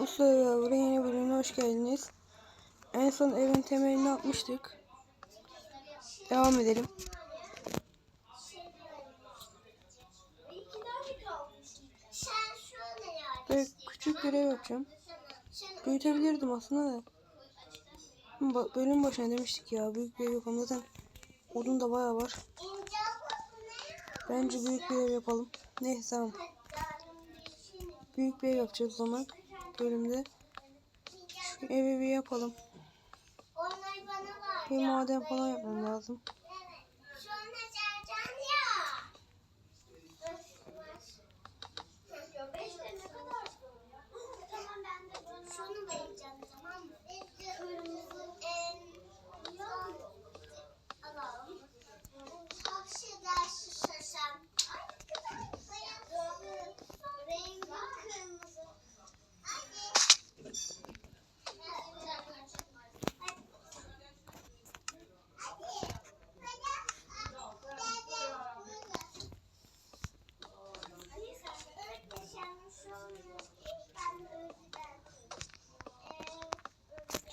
Buraya yeni bölümüne hoş geldiniz. En son evin temelini atmıştık. Devam edelim. Böyle küçük görev yapacağım. Büyütebilirdim aslında da. Bölüm başına demiştik ya büyük bir ev yapalım. Zaten odun da bayağı var. Bence büyük bir ev yapalım. Neyse tamam. Büyük bir ev yapacağız o zaman. Bölümde. Şu evi bir yapalım. Bir maden falan yapmam lazım. Evet. Sonra sercan ya. Şunu vereceğim tamam mı? Kırmızı en alalım. Hapşı dersi şaşam. Rengi kırmızı. Hadi.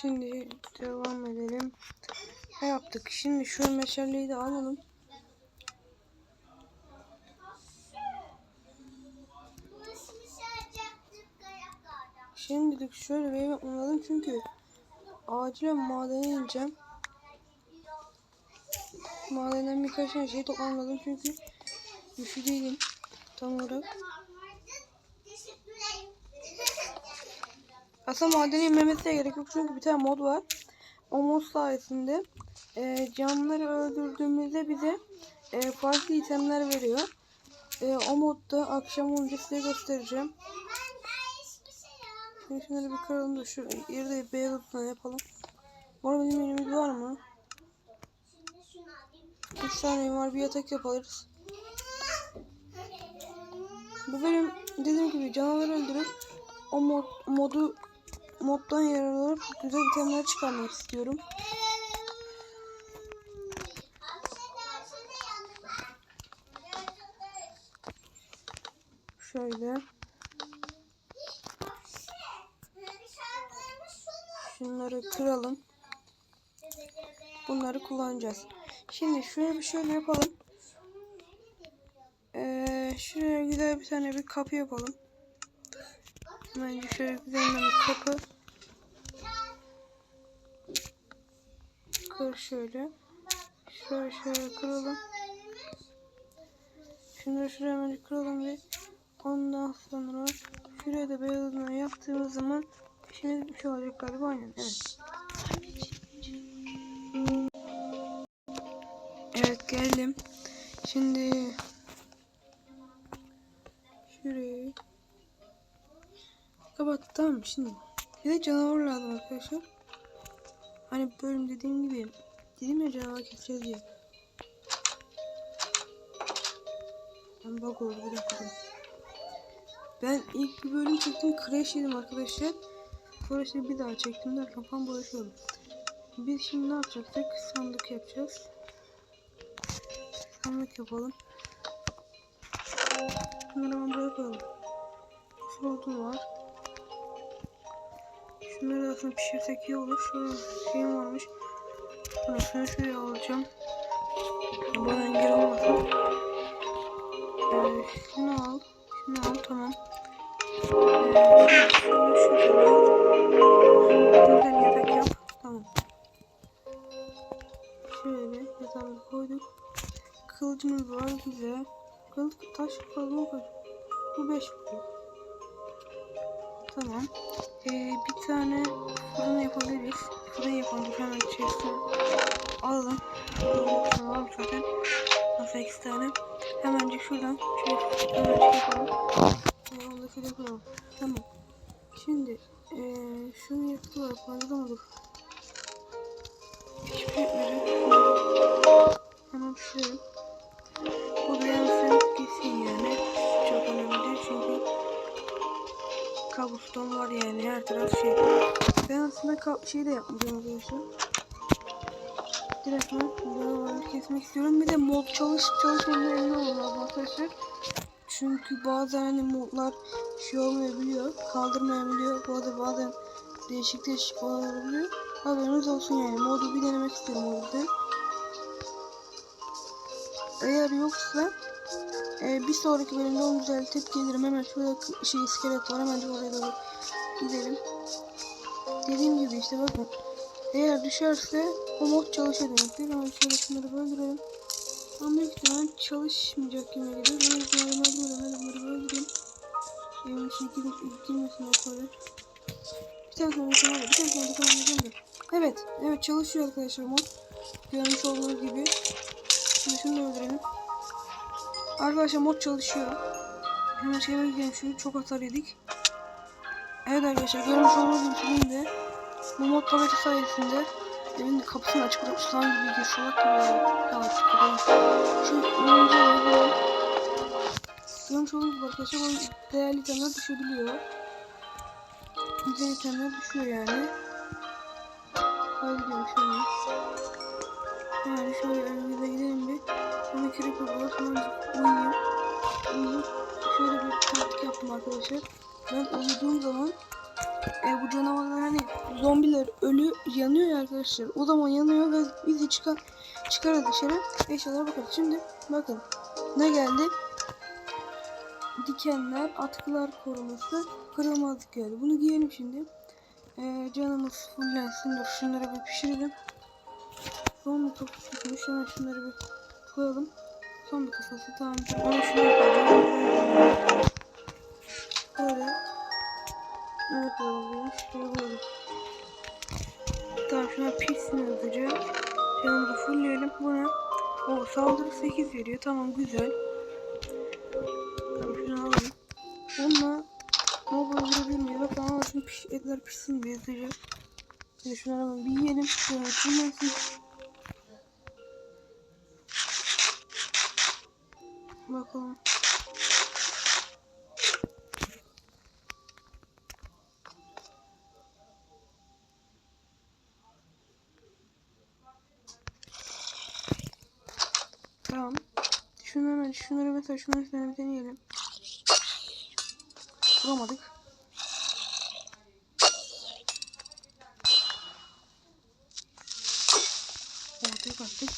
Şimdi devam edelim. Ne yaptık? Şimdi şu meşaleyi de alalım. Şimdilik şöyle bir lazım çünkü acilen madene ineceğim. Madenden birkaç tane şey toplamam lazım çünkü değilim tam olarak. Aslında madene inmemesi de gerek yok çünkü bir tane mod var. O mod sayesinde e, canlıları öldürdüğümüzde bize e, farklı itemler veriyor. E, o modda akşam olunca size göstereceğim. Şunları bir kıralım da şu yerde beyaz odundan yapalım. Bu arada benim elimizde var mı? 3 tane var bir yatak yaparız. Bu benim dediğim gibi canavar öldürüp o mod, modu moddan yararlanıp güzel itemler çıkarmak istiyorum. Şöyle şunları kıralım. Bunları kullanacağız. Şimdi şuraya bir şöyle yapalım. Ee, şuraya güzel bir tane bir kapı yapalım. Bence şöyle güzel bir kapı. Kır şöyle. Şöyle şöyle kıralım. Şunları şuraya hemen kıralım ve ondan sonra şuraya da beyazını yaptığımız zaman işimiz bitmiş olacak galiba aynen evet. Evet geldim. Şimdi şurayı kapat tamam şimdi. De canavar lazım arkadaşlar. Hani bölüm dediğim gibi dedim ya canavar keseceğiz diye. Ben bug oldu bir dakika. Ben ilk bir bölüm çektim crash yedim arkadaşlar. Sonra işte bir daha çektim derken falan bulaşıyorum. Biz şimdi ne yapacaktık? Sandık yapacağız. Sandık yapalım. Bunları hemen buraya koyalım. Sorduğum var. Şunları da aslında pişirsek iyi olur. Şöyle şeyim varmış. Şunu şuraya alacağım. Bu engel olmasın. Ee, şunu al. Şunu al tamam. Ee, şunu şuraya al. Buradan yatak yap. Tamam. Şöyle yatağımızı koyduk. Kılıcımız var güzel. Kılıç taş kazma koy. Bu 5 Tamam. Ee, bir tane fırın yapabiliriz. Fırın yapalım. Hemen içerisine alalım. Şunu var zaten. Nasıl iki tane. Hemencik şuradan şöyle hemencik yapalım. Onu da şöyle koyalım. Tamam. Şimdi şunun yapısı var. Fazla mı dur? Hiçbir şey yapmayacağım. Hemen pişirelim. Bu da yansın gitsin yani. Çok önemli çünkü kabuston var yani her taraf şey. Ben aslında şey de yapmayacağım arkadaşlar. Direkt buraları kesmek istiyorum. Bir de mod çalış çalışmadan emin olun arkadaşlar. çünkü bazen hani modlar şey olmayabiliyor. Kaldırmayabiliyor. Bu arada bazen değişik değişik olabiliyor. Haberiniz olsun yani. Modu bir denemek istedim o. Eğer yoksa e, bir sonraki bölümde onu düzeltip gelirim. Hemen şurada şey iskelet var. Hemen oraya doğru gidelim. Dediğim gibi işte bakın. Eğer düşerse o mod çalışıyor demektir. Hemen şöyle şunları böldürelim. Ama büyük ihtimal çalışmayacak gibi geliyor. Ben bunları böldürelim. Hadi bunları böldürelim. Evin içine gir, girmesin o kadar. Bir tane sonra bakalım. Bir tane sonra bakalım. Evet. Evet çalışıyor arkadaşlar mod. Görmüş olduğunuz gibi. Arkadaşlar mod çalışıyor. Hemen şeye gidelim şu çok hasar yedik. Evet arkadaşlar görmüş olduğunuz gibi şimdi bu mod tableti sayesinde evin kapısını açık bırakmış lan gibi bir salak gibi ya. Ya açık kapıyı. Şu önce Görmüş olduğunuz gibi arkadaşlar bu değerli itemler düşebiliyor. Güzel itemler düşüyor yani. Hadi gidelim şöyle. Yani şöyle önümüze gidelim bir. Sonra creeper var. Sonra uyuyayım. Uyuyayım. Şöyle bir taktik yaptım arkadaşlar. Ben uyuduğum zaman e, bu canavarlar hani zombiler ölü yanıyor ya arkadaşlar. O zaman yanıyor ve bizi çıkar çıkar dışarı. Eşyalara bakalım. Şimdi bakın ne geldi? Dikenler, atkılar koruması, kırılmazlık geldi. Bunu giyelim şimdi. E, canımız fullensin. Dur şunları bir pişirelim. Bir kafası çıkmış. Hemen şunları bir koyalım. Son bir kafası tamam. Onu şuraya koyacağım. Böyle. Evet olmuş. Şöyle böyle. Tamam şuna pişsin hızlıca. Canımızı fullleyelim. Buna o saldırı 8 veriyor. Tamam güzel. Tamam şunu alalım. Bununla mob öldürebilir miyiz? Bak ama şimdi piş, etler pişsin diye. Şimdi şunları bir yiyelim. Şöyle fullensin. Bakalım. Tamam. Şunu hemen şunları mesela şunları şunları bir deneyelim. Vuramadık. Ortaya attık.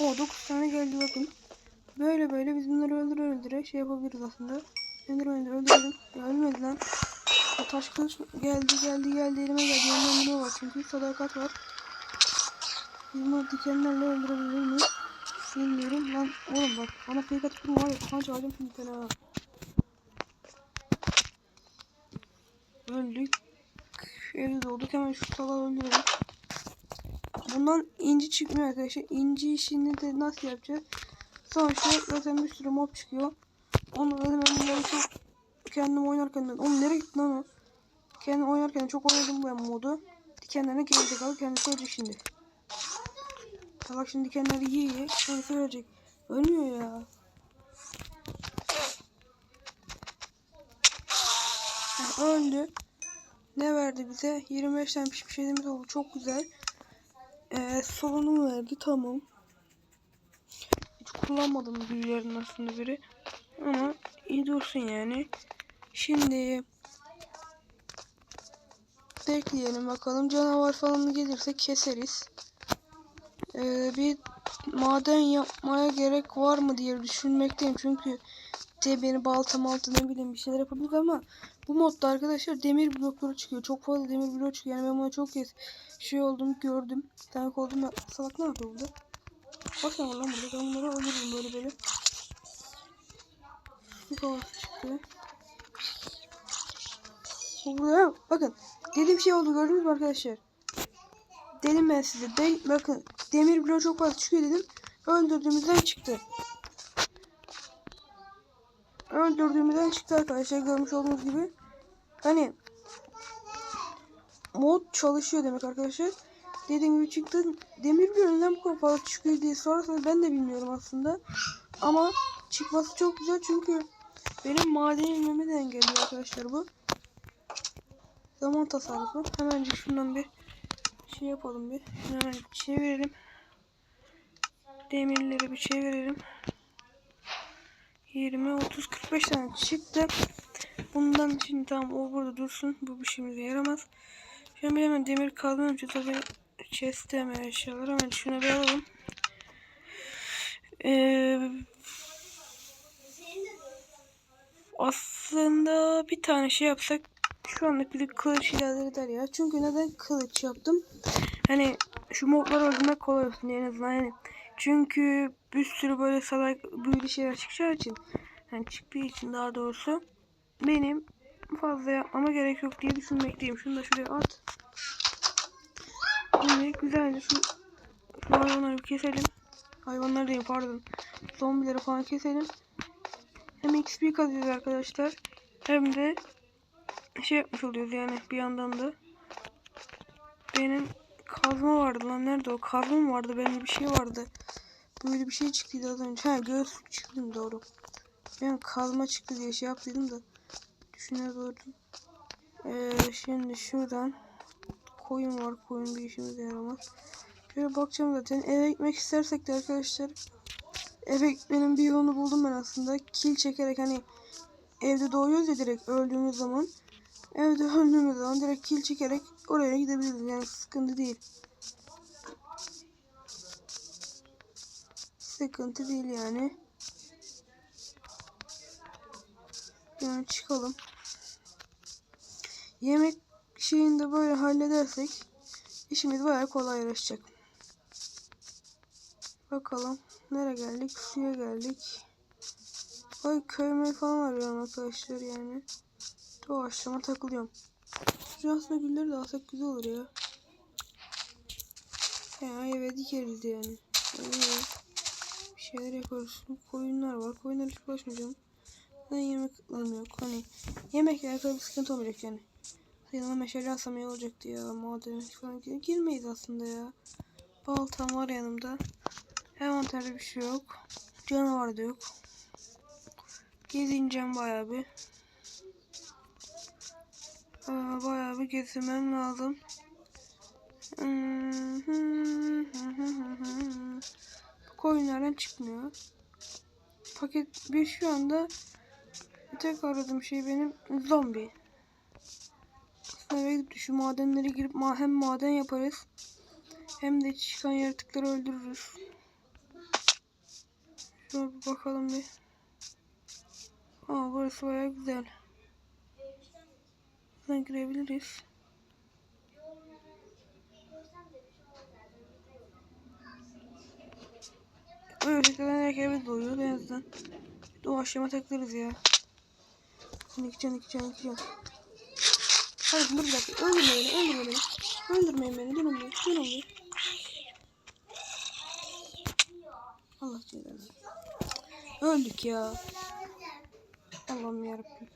O 9 tane geldi bakın. Böyle böyle biz bunları öldüre öldüre şey yapabiliriz aslında. Enderman'i de öldürelim. Ya ölmedi lan. O taş kılıç geldi geldi geldi elime geldi. Yanında ne var çünkü sadakat var. Biz bunu dikenlerle öldürebilir miyiz? Bilmiyorum lan. Oğlum bak bana fake atıp var ya. Kanca alacağım şimdi fena. Öldük. Evde doğduk hemen şu salağı öldürelim. Bundan inci çıkmıyor arkadaşlar. İnci işini de nasıl yapacağız? Sonuçta zaten bir sürü mob çıkıyor. Onu dedim ben bunları çok kendim oynarken de oğlum nereye gitti lan? Kendim oynarken çok oynadım bu modu. Dikenlerine gelecek abi kendisi ölecek şimdi. Salak şimdi dikenleri yiye yiye kendisi ölecek. Ölmüyor ya. Öldü. Ne verdi bize? 25 tane pişmiş elimiz oldu. Çok güzel. Ee, solunum verdi. Tamam. Kullanmadım büyülerin aslında biri. Ama iyi dursun yani. Şimdi bekleyelim bakalım. Canavar falan gelirse keseriz. Ee, bir maden yapmaya gerek var mı diye düşünmekteyim. Çünkü demir, balta, malta ne bileyim bir şeyler yapabiliriz ama bu modda arkadaşlar demir blokları çıkıyor. Çok fazla demir blok çıkıyor. Yani ben buna çok kez şey oldum gördüm. Tank oldum. Salak ne yapıyor burada? Bak lan burada. Ben bunları öldürürüm böyle böyle. Su kovası çıktı. Bu Burada bakın dediğim şey oldu gördünüz mü arkadaşlar? Dedim ben size. De, bakın demir bloğu çok fazla çıkıyor dedim. Öldürdüğümüzden çıktı. Öldürdüğümüzden çıktı arkadaşlar görmüş olduğunuz gibi. Hani mod çalışıyor demek arkadaşlar. Dediğim gibi çıktı. Demir bu kadar fazla çıkıyor diye sorarsanız ben de bilmiyorum aslında. Ama çıkması çok güzel çünkü benim maden inmemi de engelliyor arkadaşlar bu. Zaman tasarrufu. Hemencik şundan bir şey yapalım bir. Hemen çevirelim. Demirleri bir çevirelim. 20, 30, 45 tane çıktı. Bundan şimdi tamam o burada dursun. Bu bir işimize yaramaz. Şimdi bir hemen demir kazmam için tabii chest'te hemen eşyalar. Hemen şunu bir alalım. Ee, aslında bir tane şey yapsak şu anlık bir kılıç idare eder ya. Çünkü neden kılıç yaptım? Hani şu mobları öldürmek kolay olsun en azından yani. Çünkü bir sürü böyle salak büyülü şeyler çıkacağı için yani çıktığı için daha doğrusu benim fazla yapmama gerek yok diye düşünmekteyim. Şunu da şuraya at. Şimdi güzelce şu, hayvanları bir keselim. Hayvanlar değil pardon. Zombileri falan keselim. Hem XP kazıyoruz arkadaşlar. Hem de şey yapmış oluyoruz yani bir yandan da. Benim kazma vardı lan nerede o? Kazma mı vardı benim bir şey vardı. Böyle bir şey çıktıydı az önce. Ha göğüslük çıktı doğru. Ben kazma çıktı diye şey yaptıydım da. Düşünüyordum. Ee, şimdi şuradan koyun var. Koyun bir işimize yaramaz. Şöyle bakacağım zaten. Eve gitmek istersek de arkadaşlar. Eve gitmenin bir yolunu buldum ben aslında. Kil çekerek hani evde doğuyoruz ya direkt öldüğümüz zaman. Evde öldüğümüz zaman direkt kil çekerek oraya gidebiliriz. Yani sıkıntı değil. Sıkıntı değil yani. Yani çıkalım. Yemek şeyini de böyle halledersek işimiz bayağı kolaylaşacak. Bakalım. Nereye geldik? Suya geldik. Ay köyme falan arıyorum arkadaşlar yani. Doğaçlama takılıyorum. Şu aslında gülleri de alsak güzel olur ya. Ya eve dikeriz yani. Öyle bir şeyler yaparız. Koyunlar var. Koyunlar hiç bulaşmayacağım. Ben yemeklerim yok. Hani yemekle alakalı sıkıntı olmayacak yani. Yanıma meşale alsam iyi olacaktı ya. Maden falan gir- girmeyiz aslında ya. Baltam var yanımda. Envanterde bir şey yok. Canavar da yok. Gezineceğim bayağı bir. Aa, bayağı bir gezinmem lazım. Bu koyunlardan çıkmıyor. Paket bir şu anda tek aradığım şey benim zombi. Eve gidip şu madenlere girip hem maden yaparız hem de çıkan yaratıkları öldürürüz. Şuna bir bakalım bir. Aa burası baya güzel. Buradan girebiliriz. Böyle şekilde herkese doğuyor en azından. Doğaçlama takılırız ya. İki can iki can. Hayır dur bir dakika. Öldürme beni öldürme beni. Öldürmeyin beni durun bir. Durun bir. Allah cezanı. Öldük ya. Allah'ım yarabbim.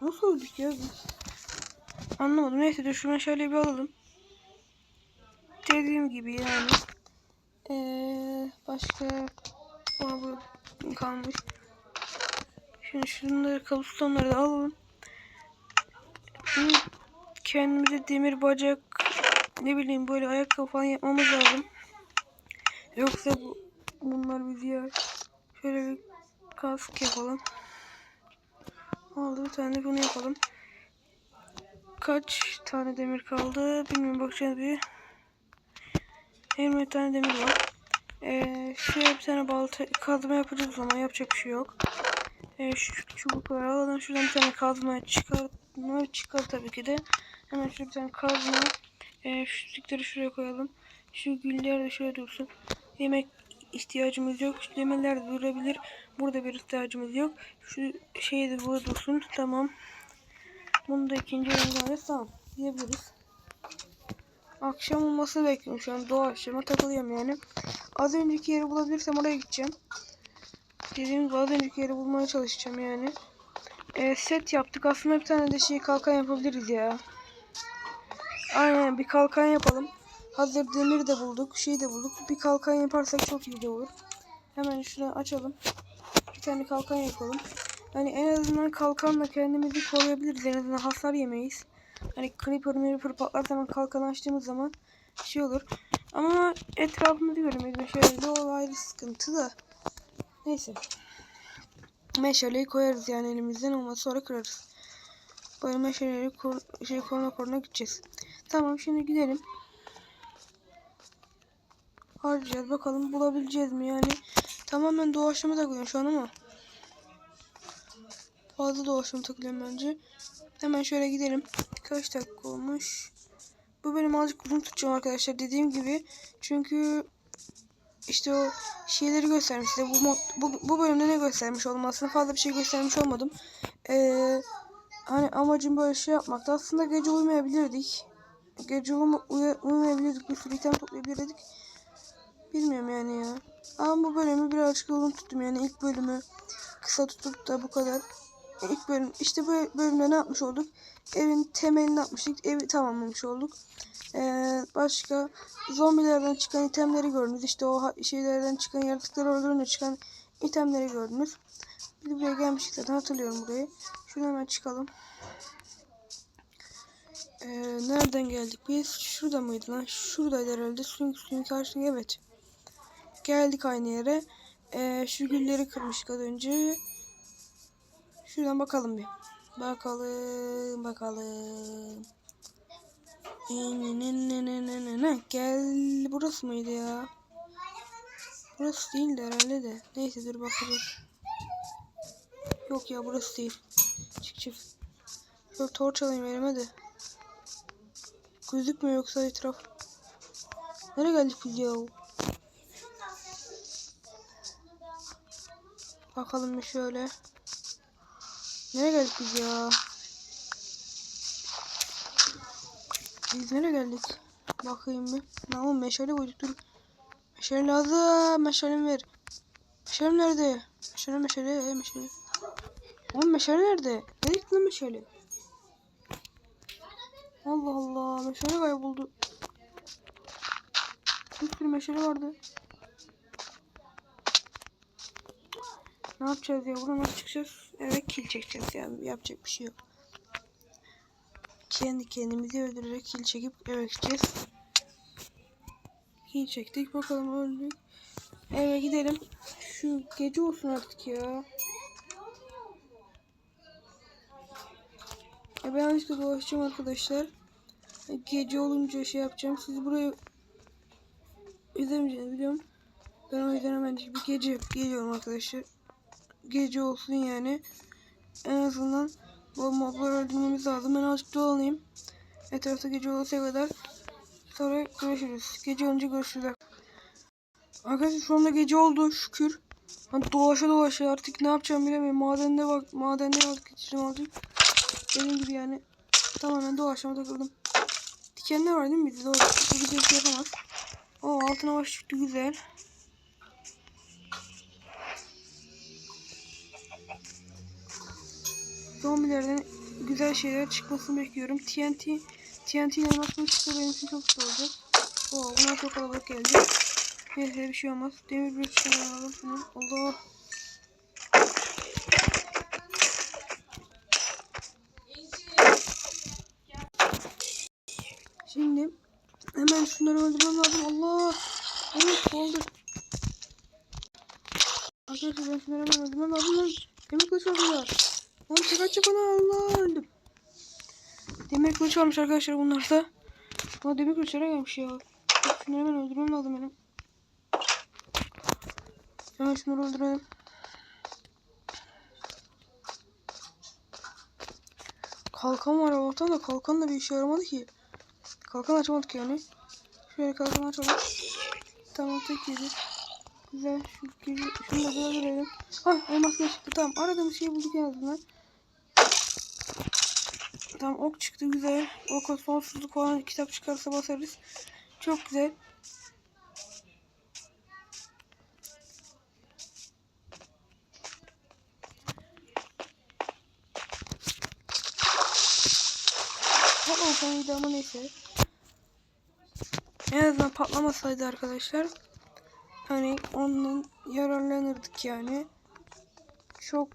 Nasıl öldük ya biz? Anlamadım. Neyse dur şu meşaleyi bir alalım. Dediğim gibi yani. Ee, başka bu kalmış. Şimdi şunları kabustonları da alalım. Kendimize demir bacak ne bileyim böyle ayakkabı falan yapmamız lazım. Yoksa bu bunlar bizi yer. Şöyle bir kask yapalım. Oldu bir tane bunu yapalım. Kaç tane demir kaldı bilmiyorum bakacağız bir. 20 tane demir var. Ee, şuraya bir tane balta kazma yapacağız ama yapacak bir şey yok. Ee, şu çubukları alalım. Şuradan bir tane kazma çıkar. Çıkar tabii ki de. Hemen şuraya bir tane kazma. Ee, şu stikleri şuraya koyalım. Şu güller de şöyle dursun. Yemek ihtiyacımız yok. Şu demirler de durabilir. Burada bir ihtiyacımız yok. Şu şey de burada dursun. Tamam. Bunu da ikinci elimizde tamam. Diyebiliriz. Akşam olmasını bekliyorum şu an. Doğa akşama takılıyorum yani. Az önceki yeri bulabilirsem oraya gideceğim. Dediğim gibi az önceki yeri bulmaya çalışacağım yani. Ee, set yaptık. Aslında bir tane de şey kalkan yapabiliriz ya. Aynen bir kalkan yapalım. Hazır demir de bulduk. Şey de bulduk. Bir kalkan yaparsak çok iyi de olur. Hemen şunu açalım. Bir tane kalkan yapalım. Hani en azından kalkanla kendimizi koruyabiliriz. En azından hasar yemeyiz. Hani creeper creeper patlarsa hemen kalkan açtığımız zaman şey olur. Ama etrafımızı göremeyiz. Şöyle o ayrı sıkıntı da. Neyse. Meşaleyi koyarız yani elimizden olmaz sonra kırarız. Böyle meşaleleri kor şey koruna koruna gideceğiz. Tamam şimdi gidelim. Harcayacağız bakalım bulabileceğiz mi yani. Tamamen doğaçlama takılıyorum şu an ama. Fazla doğaçlama takılıyorum bence. Hemen şöyle gidelim. Kaç dakika olmuş? Bu bölüm azıcık uzun tutacağım arkadaşlar dediğim gibi. Çünkü işte o şeyleri göstermiş size. Bu, bu, bu bölümde ne göstermiş oldum aslında fazla bir şey göstermiş olmadım. Ee, hani amacım böyle şey yapmakta. Aslında gece uyumayabilirdik. Gece uya- uyumayabilirdik. Bir sürü item toplayabilirdik. Bilmiyorum yani ya. Ama bu bölümü birazcık uzun tuttum yani ilk bölümü kısa tutup da bu kadar. İlk bölüm işte bu bölümde ne yapmış olduk? Evin temelini atmıştık. Evi tamamlamış olduk. Ee, başka zombilerden çıkan itemleri gördünüz. İşte o şeylerden çıkan yaratıkları öldürünce çıkan itemleri gördünüz. Bir buraya gelmiştik zaten hatırlıyorum burayı. Şuradan hemen çıkalım. Ee, nereden geldik biz? Şurada mıydı lan? Şuradaydı herhalde. Suyun suyun karşısında evet. Geldik aynı yere. Ee, şu gülleri kırmıştık az önce. Şuradan bakalım bir. Bakalım bakalım. Gel burası mıydı ya? Burası değildi herhalde de. Neyse dur bakacağız. Yok ya burası değil. Çık çık. Şöyle torç alayım elime de. Gözükmüyor yoksa etraf. Nereye geldik biz ya? Bakalım bir şöyle. Nereye geldik biz ya? Nereye geldik? Bakayım bir. Lan oğlum meşale koyduk dur. Meşale lazım. Meşalemi ver. Meşalem nerede? Meşale meşale. E, meşale. Oğlum meşale nerede? Nereye gitti lan meşale? Allah Allah. Meşale kayboldu. Bir sürü meşale vardı. Ne yapacağız ya? Buradan nasıl çıkacağız? Evet kill çekeceğiz yani. Yapacak bir şey yok. Kendi kendimizi öldürerek kill çekip eve gideceğiz. Çektik. Bakalım öldük. Eve gidelim. Şu gece olsun artık ya. E ben yanlışlıkla dolaşacağım arkadaşlar. E, Gece olunca şey yapacağım. Siz burayı izlemeyeceğinizi biliyorum. Ben o yüzden hemen bir gece geliyorum arkadaşlar. Gece olsun yani. En azından bu mobları öldürmemiz lazım. Ben azıcık dolanayım. Etrafta gece olursa kadar. Sonra görüşürüz. Gece olunca görüşürüz. Arkadaşlar şu anda gece oldu şükür. Ben dolaşa dolaşa artık ne yapacağım bilemiyorum. Madende bak, madende vakit geçirdim azıcık. Dediğim gibi yani tamamen dolaşma takıldım. Dikenler var değil mi? Doğru. Bu bir şey yapamaz. O altına baş güzel. Zombilerden güzel şeyler çıkmasını bekliyorum. TNT TNT animasyonu çıktı benim için çok güzel olacak. Oo, bunlar çok kalabalık geldi. Neyse bir şey olmaz. Demir bir şey alalım şunu. Allah. Şimdi hemen şunları öldürmem lazım. Allah. Evet oldu. Arkadaşlar ben şunları hemen öldürmem lazım. Demir kılıç aldılar. Lan çıkar çık bana öldüm. Demir kılıç varmış arkadaşlar bunlarda. Ama demir kılıçlara gelmiş ya. Şunları hemen öldürmem lazım benim. Hemen şunları öldürelim. Kalkan var Allah'tan da kalkan da bir işe yaramadı ki. Kalkan açamadık yani. Şöyle kalkan açalım. Tamam tek yedi. Güzel. Şu, şunu da biraz verelim. Hah elmas çıktı. Tamam aradığımız şeyi bulduk en azından. Tamam ok çıktı güzel. Oka sonsuzluk falan kitap çıkarsa basarız. Çok güzel. Patlamasaydı ama neyse. En azından patlamasaydı arkadaşlar. Hani ondan yararlanırdık yani. Çok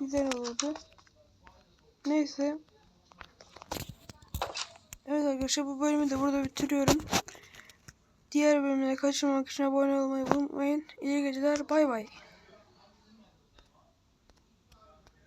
güzel olurdu. Neyse. Arkadaşlar bu bölümü de burada bitiriyorum. Diğer bölümleri kaçırmamak için abone olmayı unutmayın. İyi geceler. Bay bay.